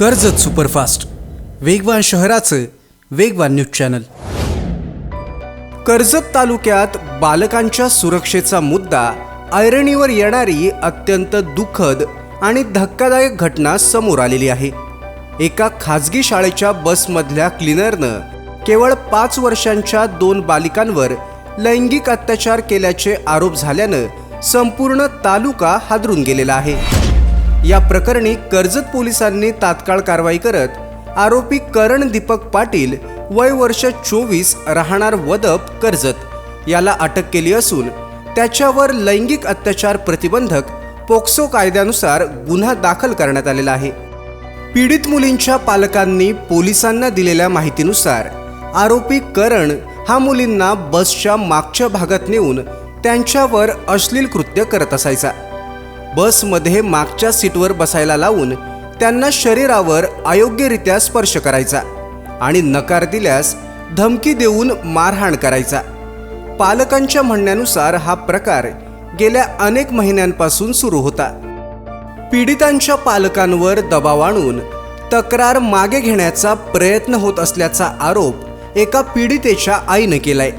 Karjat superfast. वेगवान शहराचं वेगवान न्यूज चॅनल. कर्जत तालुक्यात बालकांच्या सुरक्षेचा मुद्दा ऐरणीवर येणारी अत्यंत दुःखद आणि धक्कादायक घटना समोर आलेली आहे. एका खाजगी शाळेच्या बसमधल्या क्लिनरनं केवळ पाच वर्षांच्या दोन बालिकांवर लैंगिक अत्याचार केल्याचे आरोप झाल्यानं संपूर्ण तालुका हादरून गेलेला आहे. या प्रकरणी कर्जत पोलिसांनी तात्काळ कारवाई करत आरोपी करण दीपक पाटील वय वर्ष चोवीस राहणार वदप कर्जत. याला अटक केली असून त्याच्यावर लैंगिक अत्याचार प्रतिबंधक पोक्सो कायद्यानुसार गुन्हा दाखल करण्यात आलेला आहे. पीडित मुलींच्या पालकांनी पोलिसांना दिलेल्या माहितीनुसार आरोपी करण हा मुलींना बसच्या मागच्या भागात नेऊन त्यांच्यावर अश्लील कृत्य करत असायचा. बसमध्ये मागच्या सीटवर बसायला लावून त्यांना शरीरावर अयोग्यरित्या स्पर्श करायचा आणि नकार दिल्यास धमकी देऊन मारहाण करायचा. पालकांच्या म्हणण्यानुसार हा प्रकार गेल्या अनेक महिन्यांपासून सुरू होता. पीडितांच्या पालकांवर दबाव आणून तक्रार मागे घेण्याचा प्रयत्न होत असल्याचा आरोप एका पीडितेच्या आईनं केलाय.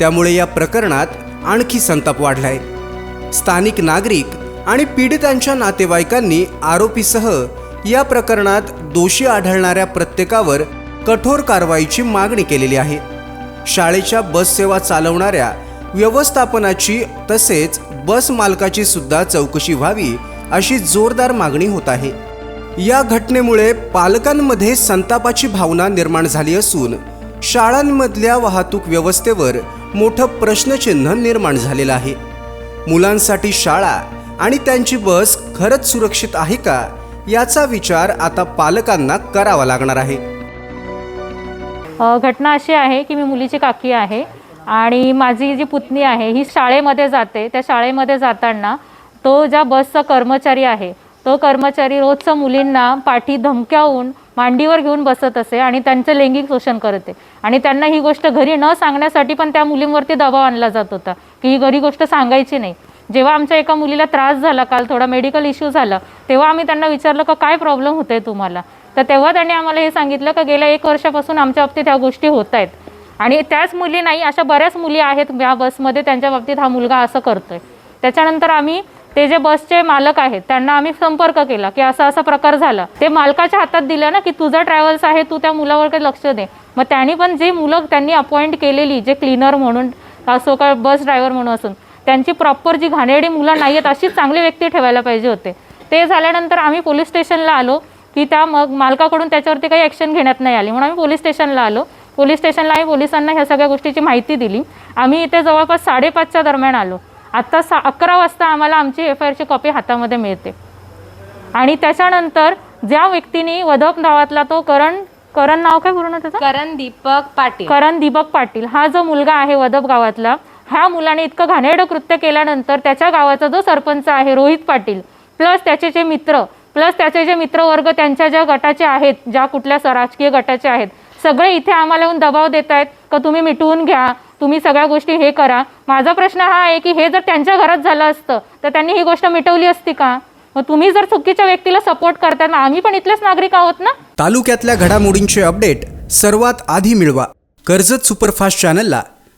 त्यामुळे या प्रकरणात आणखी संताप वाढलाय. स्थानिक नागरिक आणि पीडितांच्या नातेवाईकांनी आरोपीसह या प्रकरणात दोषी आढळणाऱ्या प्रत्येकावर कठोर कारवाईची मागणी केलेली आहे. शाळेच्या बससेवा चालवणाऱ्या व्यवस्थापनाची तसेच बस मालकाची सुद्धा चौकशी व्हावी अशी जोरदार मागणी होत आहे. या घटनेमुळे पालकांमध्ये संतापाची भावना निर्माण झाली असून शाळांमधल्या वाहतूक व्यवस्थेवर मोठं प्रश्नचिन्ह निर्माण झालेलं आहे. मुलांसाठी शाळा आणि त्यांची बस खरंच सुरक्षित आहे का याचा विचार आता पालकांना करावा लागणार आहे. घटना अशी आहे की मी मुलीची काकी आहे आणि माझी जी पुतणी आहे ही शाळेमध्ये जाते. त्या शाळेमध्ये जाताना तो ज्या बसचा कर्मचारी आहे तो कर्मचारी रोजचं मुलींना पाठी धमक्यावून मांडीवर घेऊन बसत असे आणि त्यांचं लैंगिक शोषण करते आणि त्यांना ही गोष्ट घरी न सांगण्यासाठी पण त्या मुलींवरती दबाव आणला जात होता की ही घरी गोष्ट सांगायची नाही. जेव्हा आमच्या एका मुलीला त्रास झाला काल थोडा मेडिकल इश्यू झाला तेव्हा आम्ही त्यांना विचारलं का काय प्रॉब्लेम होतोय तुम्हाला? तर तेव्हा त्यांनी आम्हाला हे सांगितलं का गेल्या एक वर्षापासून आमच्या बाबतीत ह्या गोष्टी होत आहेत. आणि त्याच मुली नाही अशा बऱ्याच मुली आहेत या बसमध्ये त्यांच्या बाबतीत हा मुलगा असं करतोय. त्याच्यानंतर आम्ही ते जे बसचे मालक आहेत त्यांना आम्ही संपर्क केला की असा असा प्रकार झाला. ते मालकाच्या हातात दिलं ना की तुझा ट्रॅव्हल्स आहे तू त्या मुलावर काही लक्ष दे. मग त्यांनी पण जे मुलं त्यांनी अपॉइंट केलेली जे क्लीनर म्हणून असो का बस ड्रायव्हर म्हणून असून त्यांची प्रॉपर जी घाणेरडी मुलं नाही आहेत अशीच चांगली व्यक्ती ठेवायला पाहिजे होते. ते झाल्यानंतर आम्ही पोलीस स्टेशनला आलो की त्या मग मालकाकडून त्याच्यावरती काही ॲक्शन घेण्यात नाही आली. म्हणून आम्ही पोलीस स्टेशनला आलो. पोलीस स्टेशनला आम्ही पोलिसांना ह्या सगळ्या गोष्टीची माहिती दिली. आम्ही इथे जवळपास साडेपाचच्या दरम्यान आलो. आत्ता सा अकरा वाजता आम्हाला आमची एफ आय आरची कॉपी हातामध्ये मिळते. आणि त्याच्यानंतर ज्या व्यक्तीने वधप नावातला तो करण करण नाव काय पूर्ण त्याचं? करण दीपक पाटील. करण दीपक पाटील. हा जो मुलगा आहे वदप गावातला ह्या मुलाने इतकं घाणेरडं कृत्य केल्यानंतर त्याच्या गावाचा जो सरपंच आहे रोहित पाटील प्लस त्याचे जे मित्र प्लस त्याचे जे मित्रवर्ग त्यांच्या ज्या गटाचे आहेत ज्या कुठल्या राजकीय गटाचे आहेत सगळे इथे आम्हाला येऊन दबाव देत आहेत का तुम्ही मिटवून घ्या तुम्ही सगळ्या गोष्टी हे करा. माझा प्रश्न हा आहे की हे जर त्यांच्या घरात झालं असतं तर त्यांनी ही गोष्ट मिटवली असती का? मग तुम्ही जर चुकीच्या व्यक्तीला सपोर्ट करताय ना आम्ही पण इथलेच नागरिक आहोत ना? तालुक्यातल्या घडामोडींचे अपडेट सर्वात आधी मिळवा. कर्जत सुपरफास्ट चॅनलला